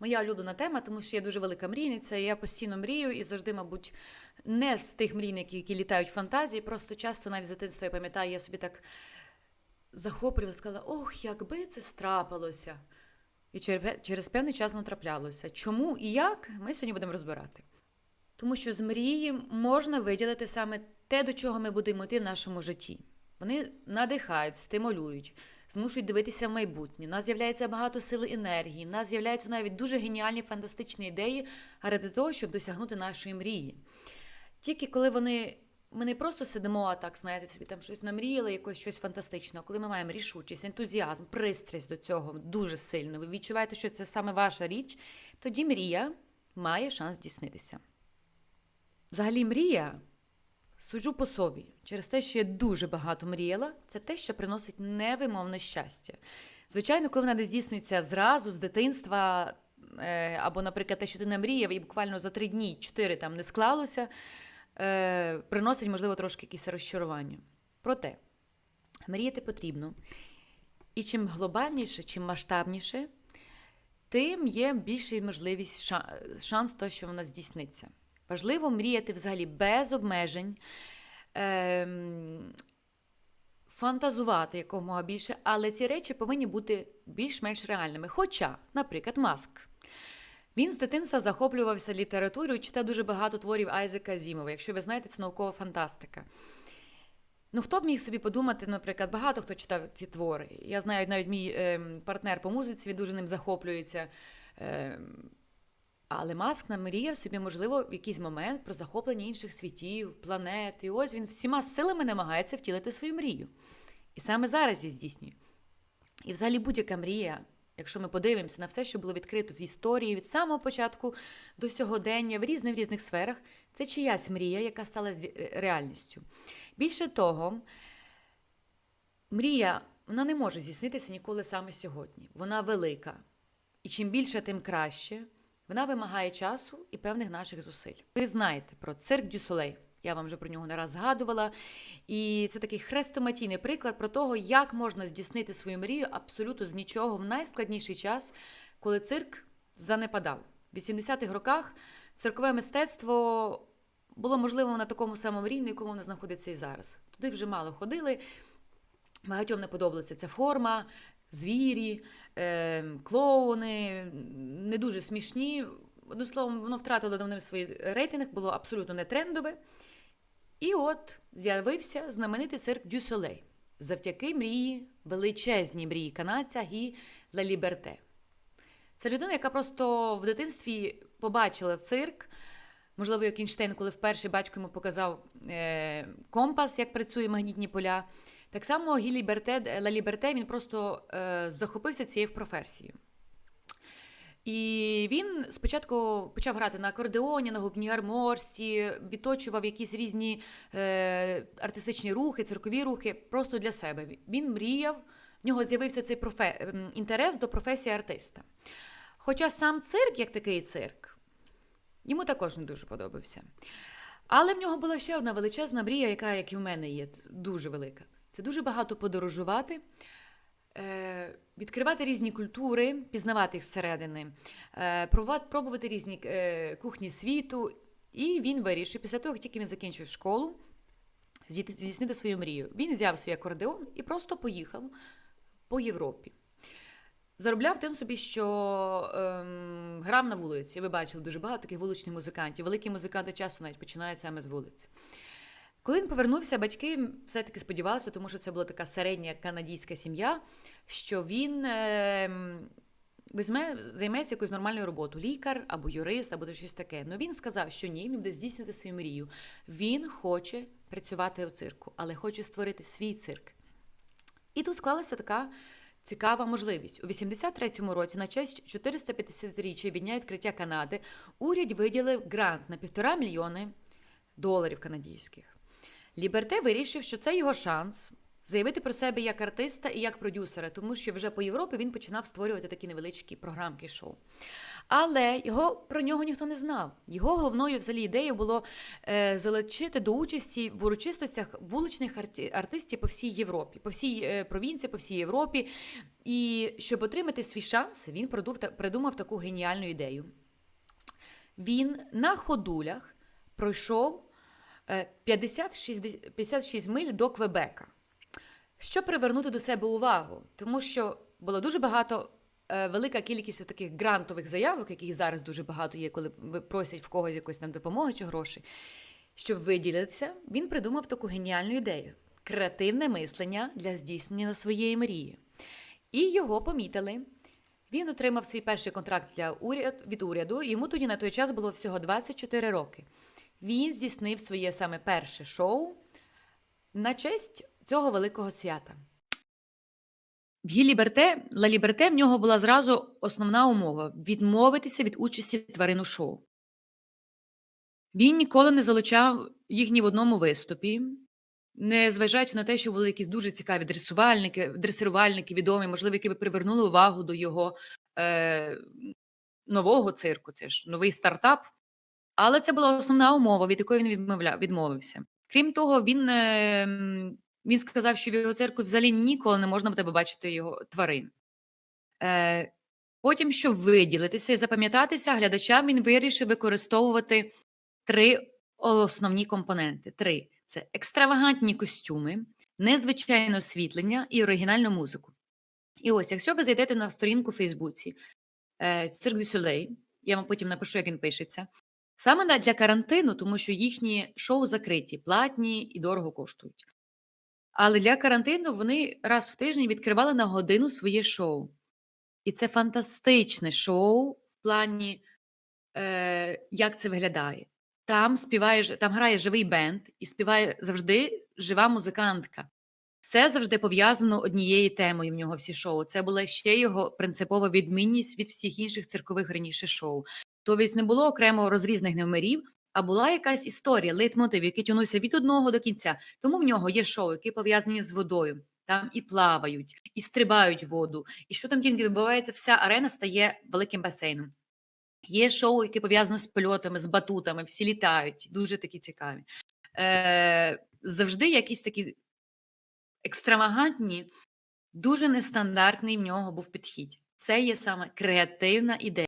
моя улюблена тема, тому що я дуже велика мрійниця, і я постійно мрію і завжди, мабуть, не з тих мрійників, які літають в фантазії. Просто часто навіть з дитинства я пам'ятаю, я собі так захоплювалася, сказала, ох, якби це страпилося. І через певний час воно траплялося. Чому і як, ми сьогодні будемо розбирати. Тому що з мрії можна виділити саме те, до чого ми будемо йти в нашому житті. Вони надихають, стимулюють, змушують дивитися в майбутнє. У нас з'являється багато сили енергії, в нас з'являються навіть дуже геніальні фантастичні ідеї ради того, щоб досягнути нашої мрії. Тільки коли вони. Ми не просто сидимо, а так, знаєте, собі там щось намріяли, якось щось фантастичне. Коли ми маємо рішучість, ентузіазм, пристрасть до цього дуже сильно, ви відчуваєте, що це саме ваша річ, тоді мрія має шанс здійснитися. Взагалі, мрія, суджу по собі, через те, що я дуже багато мріяла, це те, що приносить невимовне щастя. Звичайно, коли вона не здійснюється зразу, з дитинства, е, або, наприклад, те, що ти не мріяв, і буквально за три дні, чотири там не склалося, е, приносить, можливо, трошки якісь розчарування. Проте, мріяти потрібно. І чим глобальніше, чим масштабніше, тим є більша можливість шанс того, що вона здійсниться. Важливо мріяти взагалі без обмежень, ем, фантазувати якомога більше, але ці речі повинні бути більш-менш реальними. Хоча, наприклад, Маск. Він з дитинства захоплювався літературою, читав дуже багато творів Айзека Зімова. Якщо ви знаєте, це наукова фантастика. Ну, хто б міг собі подумати, наприклад, багато хто читав ці твори. Я знаю, навіть мій ем, партнер по музиці, він дуже ним захоплюється. Ем, але Маск намріяв собі, можливо, в якийсь момент про захоплення інших світів, планет. І ось він всіма силами намагається втілити свою мрію. І саме зараз її здійснює. І взагалі будь-яка мрія, якщо ми подивимося на все, що було відкрито в історії від самого початку до сьогодення, в різних різних сферах, це чиясь мрія, яка стала зі- реальністю. Більше того, мрія вона не може здійснитися ніколи саме сьогодні. Вона велика. І чим більше, тим краще. Вона вимагає часу і певних наших зусиль. Ви знаєте про цирк Дю Солей. Я вам вже про нього не раз згадувала. І це такий хрестоматійний приклад про того, як можна здійснити свою мрію абсолютно з нічого в найскладніший час, коли цирк занепадав. В 80-х роках циркове мистецтво було можливо на такому самому рівні, якому воно знаходиться і зараз. Туди вже мало ходили. Багатьом не подобалася ця форма, звірі, е, клоуни, не дуже смішні. Одним словом, воно втратило давним свій рейтинг, було абсолютно не трендове. І от з'явився знаменитий цирк Дю Солей завдяки мрії, величезній мрії канадця Гі Ла Ліберте. Це людина, яка просто в дитинстві побачила цирк. Можливо, як Ейнштейн, коли вперше батько йому показав е, компас, як працює магнітні поля. Так само Гі Ліберте, Ла Ліберте він просто е, захопився цією професією. І він спочатку почав грати на акордеоні, на губній гармошці, відточував якісь різні е, артистичні рухи, циркові рухи просто для себе. Він мріяв, в нього з'явився цей профе, ем, інтерес до професії артиста. Хоча сам цирк, як такий цирк, йому також не дуже подобався. Але в нього була ще одна величезна мрія, яка, як і в мене є, дуже велика. Це дуже багато подорожувати, е, відкривати різні культури, пізнавати їх зсередини, е, пробувати, різні е, кухні світу. І він вирішив, після того, як тільки він закінчив школу, здійснити свою мрію. Він взяв свій акордеон і просто поїхав по Європі. Заробляв тим собі, що ем, грав на вулиці. Ви бачили дуже багато таких вуличних музикантів. Великі музиканти часто навіть починають саме з вулиці. Коли він повернувся, батьки все-таки сподівалися, тому що це була така середня канадійська сім'я, що він ем, візьме, займеться якоюсь нормальною роботою, лікар або юрист, або щось таке. Ну він сказав, що ні, він буде здійснювати свою мрію. Він хоче працювати у цирку, але хоче створити свій цирк. І тут склалася така цікава можливість. У 83-му році, на честь 450-річчя від дня відкриття Канади, уряд виділив грант на півтора мільйони доларів канадських. Ліберте вирішив, що це його шанс заявити про себе як артиста і як продюсера, тому що вже по Європі він починав створювати такі невеличкі програмки шоу. Але його про нього ніхто не знав. Його головною взагалі ідеєю було е, залучити до участі в урочистостях вуличних арті- артистів по всій Європі, по всій е, провінції, по всій Європі. І щоб отримати свій шанс, він продув, та- придумав таку геніальну ідею. Він на ходулях пройшов 50-60 56 миль до Квебека. Щоб привернути до себе увагу, тому що було дуже багато, е, велика кількість таких грантових заявок, яких зараз дуже багато є, коли просять в когось якоїсь там допомоги чи грошей. Щоб виділитися, він придумав таку геніальну ідею: креативне мислення для здійснення своєї мрії. І його помітили. Він отримав свій перший контракт для уряд, від уряду. Йому тоді на той час було всього 24 роки. Він здійснив своє саме перше шоу на честь цього великого свята. В Гі Ліберте, Ла Ліберте в нього була зразу основна умова відмовитися від участі тварин у шоу. Він ніколи не залучав їх ні в одному виступі, не зважаючи на те, що були якісь дуже цікаві дресувальники, дресирувальники відомі, можливо, які би привернули увагу до його е, нового цирку. Це ж новий стартап. Але це була основна умова, від якої він відмовля, відмовився. Крім того, він, е, він сказав, що в його церкві взагалі ніколи не можна буде бачити його тварин. Е, потім, щоб виділитися і запам'ятатися, глядачам він вирішив використовувати три основні компоненти. Три це екстравагантні костюми, незвичайне освітлення і оригінальну музику. І ось, якщо ви зайдете на сторінку в Фейсбуці е, Цирк дю Сюлей, я вам потім напишу, як він пишеться. Саме на- для карантину, тому що їхні шоу закриті, платні і дорого коштують. Але для карантину вони раз в тиждень відкривали на годину своє шоу. І це фантастичне шоу в плані, е, як це виглядає. Там співає, там грає живий бенд і співає завжди жива музикантка. Все завжди пов'язано однією темою в нього всі шоу. Це була ще його принципова відмінність від всіх інших циркових раніше шоу. Тобто не було окремо розрізних номерів, а була якась історія, лейтмотив, який тягнувся від одного до кінця. Тому в нього є шоу, які пов'язані з водою. Там і плавають, і стрибають воду. І що там тільки відбувається, вся арена стає великим басейном. Є шоу, яке пов'язане з польотами, з батутами, всі літають, дуже такі цікаві. Е, завжди якісь такі екстравагантні, дуже нестандартний в нього був підхід. Це є саме креативна ідея.